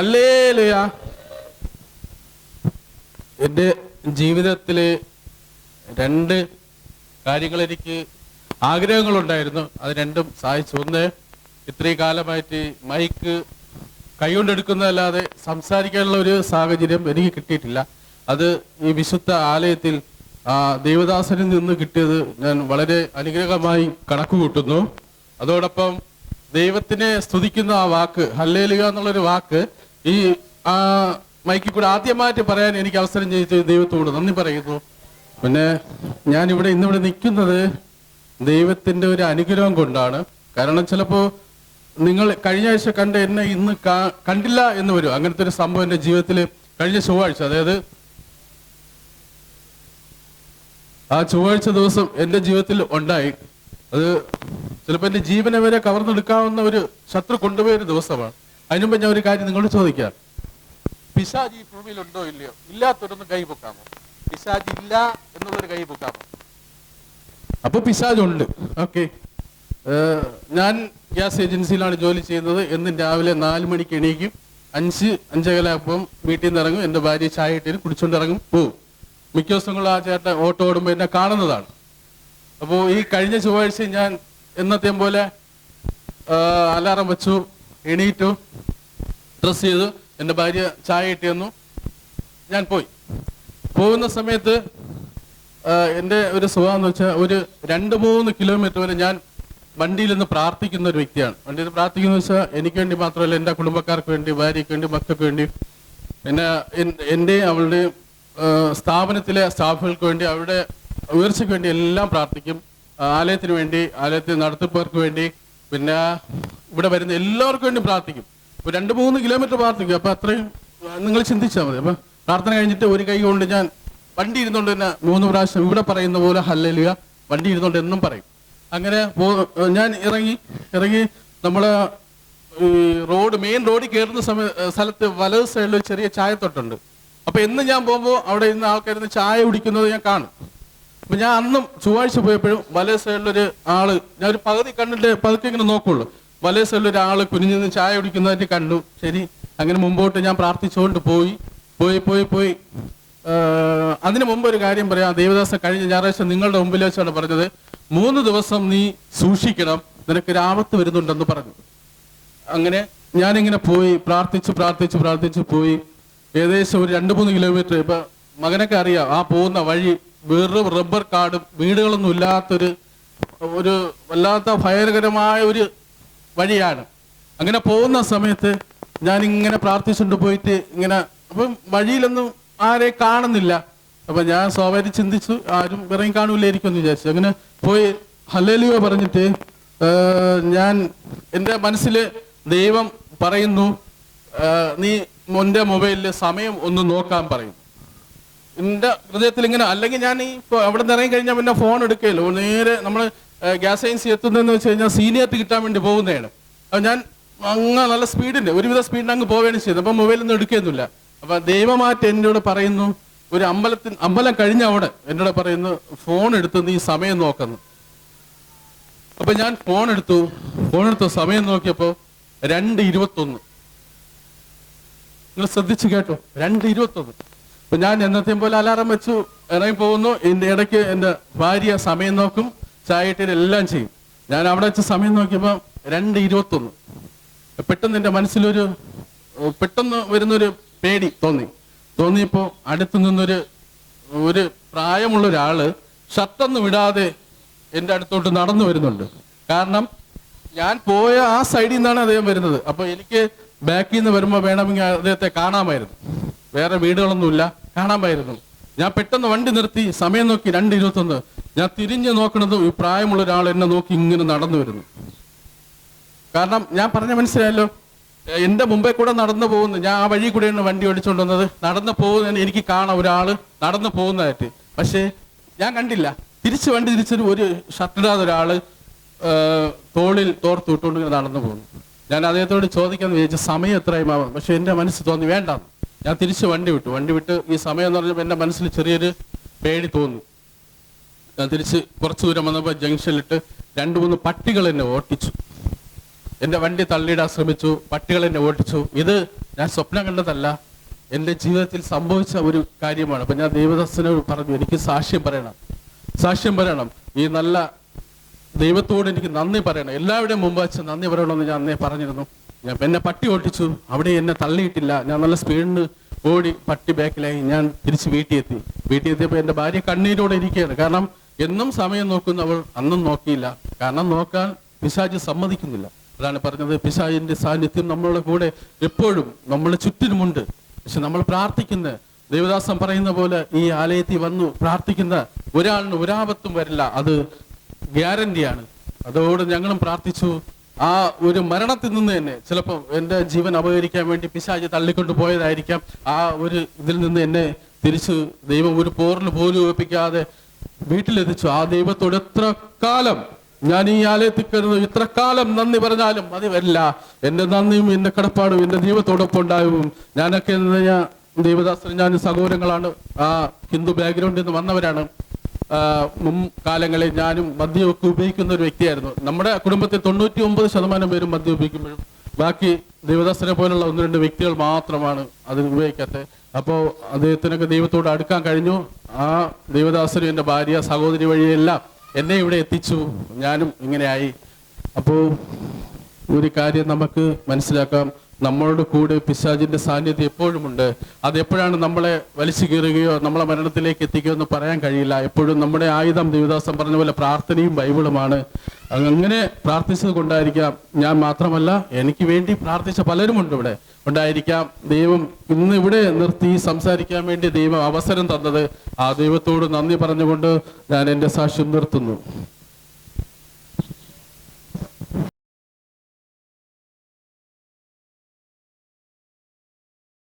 Hallelujah. എന്റെ ജീവിതത്തിൽ രണ്ട് കാര്യങ്ങൾ എനിക്ക് ആഗ്രഹങ്ങളുണ്ടായിരുന്നു. അത് രണ്ടും സാധിച്ചു ഒന്ന് ഇത്രയും കാലമായിട്ട് മൈക്ക് കൈകൊണ്ടെടുക്കുന്നതല്ലാതെ സംസാരിക്കാനുള്ള ഒരു സാഹചര്യം എനിക്ക് കിട്ടിയിട്ടില്ല. അത് ഈ വിശുദ്ധ ആലയത്തിൽ ദേവദാസനിൽ നിന്ന് കിട്ടിയത് ഞാൻ വളരെ അനുഗ്രഹമായി കണക്ക് കൂട്ടുന്നു അതോടൊപ്പം ദൈവത്തിനെ സ്തുതിക്കുന്ന ആ വാക്ക് ഹല്ലേലുക എന്നുള്ളൊരു വാക്ക് ഈ ആ മൈക്കിൽ കൂടെ ആദ്യമായിട്ട് പറയാൻ എനിക്ക് അവസരം ചെയ്ത ദൈവത്തോട് നന്ദി പറയുന്നു. പിന്നെ ഞാൻ ഇവിടെ ഇന്നിവിടെ നിൽക്കുന്നത് ദൈവത്തിന്റെ ഒരു അനുഗ്രഹം കൊണ്ടാണ്. കാരണം ചിലപ്പോൾ നിങ്ങൾ കഴിഞ്ഞ ആഴ്ച കണ്ട എന്നെ ഇന്ന് കണ്ടില്ല എന്ന് വരും. അങ്ങനത്തെ ഒരു സംഭവം എന്റെ ജീവിതത്തിൽ കഴിഞ്ഞ ചൊവ്വാഴ്ച. അതായത് ആ ചൊവ്വാഴ്ച ദിവസം എന്റെ ജീവിതത്തിൽ ഉണ്ടായി. അത് ചിലപ്പോൾ എന്റെ ജീവനെ വരെ കവർന്നെടുക്കാവുന്ന ഒരു ശത്രു കൊണ്ടുപോയൊരു ദിവസമാണ്. അതിനുമുമ്പ് ഞാൻ ഒരു കാര്യം നിങ്ങളോട് ചോദിക്കാം. പിശാജ് ഈ ഭൂമിയിൽ ഉണ്ടോ ഇല്ലയോ? ഇല്ലാത്തൊരൊന്ന് കൈ പൊക്കാമോ? പിശാജ് ഇല്ല എന്നുള്ളൊരു കൈ പൊക്കാമോ? അപ്പൊ പിശാജ് ഉണ്ട്. ഓക്കെ. ഞാൻ ഗ്യാസ് ഏജൻസിയിലാണ് ജോലി ചെയ്യുന്നത്. എന്നും രാവിലെ നാല് മണിക്ക് എണീക്കും. അഞ്ച് അഞ്ചകലാകുമ്പം വീട്ടിൽ നിന്ന് ഇറങ്ങും. എന്റെ ഭാര്യ ചായ ഇട്ടിന് കുടിച്ചുകൊണ്ട് ഇറങ്ങും പോവും. മിക്ക ദിവസങ്ങളും ആ ചേട്ടൻ ഓട്ടോ ഓടുമ്പോൾ എന്നെ കാണുന്നതാണ്. അപ്പോൾ ഈ കഴിഞ്ഞ ചൊവ്വാഴ്ച ഞാൻ എന്നത്തെയും പോലെ അലാറം വെച്ചു. എണീറ്റു. ഡ്രസ് ചെയ്തു എന്റെ ഭാര്യ ചായ ഇട്ടി തന്നു. ഞാൻ പോയി. പോകുന്ന സമയത്ത് എന്റെ ഒരു സ്വഭാവം എന്ന് വെച്ചാൽ ഒരു രണ്ട് മൂന്ന് കിലോമീറ്റർ വരെ ഞാൻ വണ്ടിയിൽ നിന്ന് പ്രാർത്ഥിക്കുന്ന ഒരു വ്യക്തിയാണ്. വണ്ടിയിൽ നിന്ന് പ്രാർത്ഥിക്കുന്ന വെച്ചാൽ എനിക്ക് വേണ്ടി മാത്രമല്ല എന്റെ കുടുംബക്കാർക്ക് വേണ്ടി ഭാര്യയ്ക്ക് വേണ്ടി മക്കൾക്ക് വേണ്ടി പിന്നെ എന്റെ എന്റെയും അവളുടെയും സ്ഥാപനത്തിലെ സ്റ്റാഫുകൾക്ക് വേണ്ടി അവരുടെ ഉയർച്ചയ്ക്ക് വേണ്ടി എല്ലാം പ്രാർത്ഥിക്കും. ആലയത്തിന് വേണ്ടി ആലയത്തിൽ നടത്തിപ്പവർക്ക് വേണ്ടി പിന്നെ ഇവിടെ വരുന്ന എല്ലാവർക്കും വേണ്ടി പ്രാർത്ഥിക്കും. ഒരു രണ്ട് മൂന്ന് കിലോമീറ്റർ പ്രാർത്ഥിക്കും. അപ്പൊ അത്രയും നിങ്ങൾ ചിന്തിച്ചാൽ മതി. അപ്പൊ പ്രാർത്ഥന കഴിഞ്ഞിട്ട് ഒരു കൈ കൊണ്ട് ഞാൻ വണ്ടി ഇരുന്നുകൊണ്ട് തന്നെ മൂന്ന് പ്രാവശ്യം ഇവിടെ പറയുന്ന പോലെ ഹല്ലലുക വണ്ടി ഇരുന്നുകൊണ്ട് എന്നും പറയും. അങ്ങനെ ഞാൻ ഇറങ്ങി ഇറങ്ങി നമ്മൾ ഈ റോഡ് മെയിൻ റോഡിൽ കയറുന്ന സമയ സ്ഥലത്ത് വലത് സൈഡിൽ ഒരു ചെറിയ ചായത്തൊട്ടുണ്ട്. അപ്പൊ എന്ന് ഞാൻ പോകുമ്പോൾ അവിടെ ഇന്ന് ആൾക്കാർ ഇന്ന് ചായ കുടിക്കുന്നത് ഞാൻ കാണും. അപ്പൊ ഞാൻ അന്നും ചൊവ്വാഴ്ച പോയപ്പോഴും വലത് സൈഡിലൊരു ആൾ ഞാൻ ഒരു പകുതി കണ്ടിട്ട് പതുക്കെ ഇങ്ങനെ നോക്കുള്ളൂ. വലേ സൈഡിൽ ഒരു ആൾ കുനിഞ്ഞു നിന്ന് ചായ കുടിക്കുന്നതായിട്ട് കണ്ടു. ശരി അങ്ങനെ മുമ്പോട്ട് ഞാൻ പ്രാർത്ഥിച്ചുകൊണ്ട് പോയി. പോയി പോയി പോയി. അതിനു മുമ്പ് ഒരു കാര്യം പറയാം. ദേവദാസ കഴിഞ്ഞ ഞായറാഴ്ച നിങ്ങളുടെ മുമ്പിൽ വെച്ചാണ് പറഞ്ഞത്. മൂന്ന് ദിവസം നീ സൂക്ഷിക്കണം. നിനക്ക് രാപത്ത് വരുന്നുണ്ടെന്ന് പറഞ്ഞു. അങ്ങനെ ഞാനിങ്ങനെ പോയി. പ്രാർത്ഥിച്ച് പ്രാർത്ഥിച്ച് പ്രാർത്ഥിച്ച് പോയി. ഏകദേശം ഒരു രണ്ട് മൂന്ന് കിലോമീറ്റർ ഇപ്പൊ മകനൊക്കെ അറിയാം ആ പോകുന്ന വഴി വെറും റബ്ബർ കാടും വീടുകളൊന്നും ഇല്ലാത്തൊരു ഒരു വല്ലാത്ത ഭയങ്കരമായ ഒരു വഴിയാണ്. അങ്ങനെ പോകുന്ന സമയത്ത് ഞാൻ ഇങ്ങനെ പ്രാർത്ഥിച്ചുകൊണ്ട് പോയിട്ട് ഇങ്ങനെ അപ്പം വഴിയിലൊന്നും ആരെ കാണുന്നില്ല. അപ്പൊ ഞാൻ സ്വാഭാവികം ചിന്തിച്ചു ആരും ഇറങ്ങി കാണൂലായിരിക്കും എന്ന് വിചാരിച്ചു. അങ്ങനെ പോയി ഹല്ലേലൂയ പറഞ്ഞിട്ട് ഞാൻ എന്റെ മനസ്സിൽ ദൈവം പറയുന്നു നീ എന്റെ മൊബൈലിൽ സമയം ഒന്ന് നോക്കാൻ പറയും. എന്റെ ഹൃദയത്തിൽ ഇങ്ങനെ അല്ലെങ്കിൽ ഞാൻ ഈ അവിടെ നിന്ന് ഇറങ്ങി കഴിഞ്ഞാൽ പിന്നെ ഫോൺ എടുക്കുകയല്ലോ. നേരെ നമ്മൾ ഗ്യാസ് ഏജൻസി എത്തുന്നതെന്ന് വെച്ച് കഴിഞ്ഞാൽ സീനിയറിറ്റി കിട്ടാൻ വേണ്ടി പോകുന്നതാണ്. അപ്പം ഞാൻ അങ്ങ് നല്ല സ്പീഡിന്റെ ഒരുവിധ സ്പീഡിൽ അങ്ങ് പോവുകയാണ് ചെയ്തത്. അപ്പം മൊബൈലിൽ നിന്ന് എടുക്കുകയൊന്നുമില്ല അപ്പം ദൈവമായിട്ട് എന്നോട് പറയുന്നു ഒരു അമ്പലത്തിൽ അമ്പലം കഴിഞ്ഞ അവിടെ എന്നോട് പറയുന്നു ഫോൺ എടുത്ത് നീ സമയം നോക്കുന്നു. അപ്പം ഞാൻ ഫോൺ എടുത്തു. ഫോൺ എടുത്ത് സമയം നോക്കിയപ്പോൾ രണ്ട് ഇരുപത്തൊന്ന്. നിങ്ങൾ ശ്രദ്ധിച്ചു കേട്ടോ. രണ്ട് ഇരുപത്തൊന്ന്. അപ്പം ഞാൻ എന്നത്തെയും പോലെ അലാറം വെച്ചു ഇറങ്ങി പോകുന്നു എന്റെ ഇടയ്ക്ക് എന്റെ ഭാര്യ സമയം നോക്കും. ചായ ഇട്ടിട്ട് എല്ലാം ചെയ്യും. ഞാൻ അവിടെ വെച്ച സമയം നോക്കിയപ്പോൾ രണ്ട് ഇരുപത്തൊന്ന്. പെട്ടെന്ന് എന്റെ മനസ്സിലൊരു പെട്ടെന്ന് വരുന്നൊരു പേടി തോന്നി. തോന്നിയപ്പോ അടുത്ത് നിന്നൊരു ഒരു പ്രായമുള്ള ഒരാൾ ഷർട്ടൊന്നും വിടാതെ എന്റെ അടുത്തോട്ട് നടന്നു വരുന്നുണ്ട്. കാരണം ഞാൻ പോയ ആ സൈഡിൽ നിന്നാണ് അദ്ദേഹം വരുന്നത്. അപ്പൊ എനിക്ക് ബാക്കിൽ നിന്ന് വരുമ്പോൾ വേണമെങ്കിൽ അദ്ദേഹത്തെ കാണാമായിരുന്നു. വേറെ വീടുകളൊന്നുമില്ല. കാണാമായിരുന്നു. ഞാൻ പെട്ടെന്ന് വണ്ടി നിർത്തി സമയം നോക്കി രണ്ട് ഇരുപത്തൊന്ന്. ഞാൻ തിരിഞ്ഞു നോക്കുന്നത് ഈ പ്രായമുള്ള ഒരാൾ എന്നെ നോക്കി ഇങ്ങനെ നടന്നു വരുന്നു. കാരണം ഞാൻ പറഞ്ഞ മനസ്സിലായല്ലോ എന്റെ മുമ്പേ കൂടെ നടന്നു പോകുന്നു ഞാൻ ആ വഴി കൂടെയാണ് വണ്ടി ഓടിച്ചുകൊണ്ട് വന്നത്. നടന്നു പോകുന്നതിന് എനിക്ക് കാണാം ഒരാൾ നടന്നു പോകുന്നതായിട്ട്. പക്ഷേ ഞാൻ കണ്ടില്ല. തിരിച്ച് വണ്ടി തിരിച്ചൊരു ഒരു ഷർട്ടിടാതെ ഒരാൾ തോളിൽ തോർത്തു ഇട്ടുകൊണ്ട് ഇങ്ങനെ നടന്നു പോകുന്നു. ഞാൻ അദ്ദേഹത്തോട് ചോദിക്കാന്ന് ചോദിച്ചാൽ സമയം എത്രയും ആവാം പക്ഷെ എന്റെ മനസ്സ് തോന്നി വേണ്ട ഞാൻ തിരിച്ച് വണ്ടി വിട്ടു. വണ്ടി വിട്ട് ഈ സമയം എന്ന് പറഞ്ഞപ്പോൾ എന്റെ മനസ്സിൽ ചെറിയൊരു പേടി തോന്നി. ഞാൻ തിരിച്ച് കുറച്ച് ദൂരം വന്നപ്പോൾ ജംഗ്ഷനിലിട്ട് രണ്ട് മൂന്ന് പട്ടികൾ എന്നെ ഓട്ടിച്ചു. എന്റെ വണ്ടി തള്ളിയിടാൻ ശ്രമിച്ചു പട്ടികൾ എന്നെ ഓട്ടിച്ചു. ഇത് ഞാൻ സ്വപ്നം കണ്ടതല്ല എന്റെ ജീവിതത്തിൽ സംഭവിച്ച ഒരു കാര്യമാണ്. അപ്പം ഞാൻ ദൈവദാസനോട് പറഞ്ഞു എനിക്ക് സാക്ഷ്യം പറയണം. സാക്ഷ്യം പറയണം. ഈ നല്ല ദൈവത്തോട് എനിക്ക് നന്ദി പറയണം. എല്ലാവരുടെയും മുമ്പ് വെച്ച് നന്ദി പറയണമെന്ന് ഞാൻ അന്നേ പറഞ്ഞിരുന്നു. ഞാൻ എന്നെ പട്ടി ഓട്ടിച്ചു. അവിടെ എന്നെ തള്ളിയിട്ടില്ല. ഞാൻ നല്ല സ്പീഡിന് ഓടി പട്ടി ബാക്കിലായി. ഞാൻ തിരിച്ച് വീട്ടിൽ എത്തിയപ്പോൾ എന്റെ ഭാര്യ കണ്ണീരോടെ ഇരിക്കുകയാണ്. കാരണം എന്നും സമയം നോക്കുന്നവൾ അന്നും നോക്കിയില്ല. കാരണം നോക്കാൻ പിശാജ് സമ്മതിക്കുന്നില്ല. അതാണ് പറഞ്ഞത് പിശാജിന്റെ സാന്നിധ്യം നമ്മളുടെ കൂടെ എപ്പോഴും നമ്മളെ ചുറ്റിനുമുണ്ട്. പക്ഷെ നമ്മൾ പ്രാർത്ഥിക്കുന്ന ദേവദാസം പറയുന്ന പോലെ ഈ ആലയത്തിൽ വന്നു പ്രാർത്ഥിക്കുന്ന ഒരാളിന് ഒരാപത്തും വരില്ല. അത് ഗ്യാരണ്ടിയാണ്. അതോട് ഞങ്ങളും പ്രാർത്ഥിച്ചു. ആ ഒരു മരണത്തിൽ നിന്ന് തന്നെ ചിലപ്പോൾ എന്റെ ജീവൻ അപകരിക്കാൻ വേണ്ടി പിശാജ് തള്ളിക്കൊണ്ട് പോയതായിരിക്കാം. ആ ഒരു ഇതിൽ നിന്ന് എന്നെ തിരിച്ച് ദൈവം ഒരു പോറിന് പോലും ഒപ്പിക്കാതെ വീട്ടിലെത്തിച്ചു. ആ ദൈവത്തോട് എത്ര കാലം ഞാൻ ഈ ആലയത്തിൽ കരുതുന്നു ഇത്ര കാലം നന്ദി പറഞ്ഞാലും മതി വരില്ല. എന്റെ നന്ദിയും എന്റെ കടപ്പാടും എന്റെ ദൈവത്തോടൊപ്പം ഉണ്ടാവും ഞാനൊക്കെ ഞാൻ ദൈവദാസൻ ഞാൻ സഹോദരങ്ങളാണ്. ആ ഹിന്ദു ബാക്ക്ഗ്രൗണ്ടിൽ നിന്ന് വന്നവരാണ്. മുൻ കാലങ്ങളിൽ ഞാനും മദ്യമൊക്കെ ഉപയോഗിക്കുന്ന ഒരു വ്യക്തിയായിരുന്നു. നമ്മുടെ കുടുംബത്തിൽ തൊണ്ണൂറ്റി ഒമ്പത് ശതമാനം പേരും മദ്യം ഉപയോഗിക്കുമ്പോഴും ബാക്കി ദേവദാസനെ പോലുള്ള ഒന്ന് രണ്ട് വ്യക്തികൾ മാത്രമാണ് അത് ഉപയോഗിക്കാത്തത്. അപ്പോൾ അദ്ദേഹത്തിനൊക്കെ ദൈവത്തോട് അടുക്കാൻ കഴിഞ്ഞു. ആ ദേവദാസനും എന്റെ ഭാര്യ സഹോദരി വഴിയെല്ലാം എന്നെ ഇവിടെ എത്തിച്ചു. ഞാനും ഇങ്ങനെയായി. അപ്പോൾ ഒരു കാര്യം നമുക്ക് മനസ്സിലാക്കാം. നമ്മളുടെ കൂടെ പിശാചിന്റെ സാന്നിധ്യം എപ്പോഴുമുണ്ട്? അത് എപ്പോഴാണ് നമ്മളെ വലിച്ചു കീറുകയോ നമ്മളെ മരണത്തിലേക്ക് എത്തിക്കുകയോ എന്ന് പറയാൻ കഴിയില്ല. എപ്പോഴും നമ്മുടെ ആയുധം ദേവദാസം പറഞ്ഞ പോലെ പ്രാർത്ഥനയും ബൈബിളുമാണ്. അങ്ങനെ പ്രാർത്ഥിച്ചത് കൊണ്ടായിരിക്കാം. ഞാൻ മാത്രമല്ല എനിക്ക് വേണ്ടി പ്രാർത്ഥിച്ച പലരുമുണ്ട് ഇവിടെ. ഉണ്ടായിരിക്കാം. ദൈവം ഇന്ന് ഇവിടെ നിർത്തി സംസാരിക്കാൻ വേണ്ടി ദൈവം അവസരം തന്നത് ആ ദൈവത്തോട് നന്ദി പറഞ്ഞുകൊണ്ട് ഞാൻ എന്റെ സാക്ഷ്യം നിർത്തുന്നു.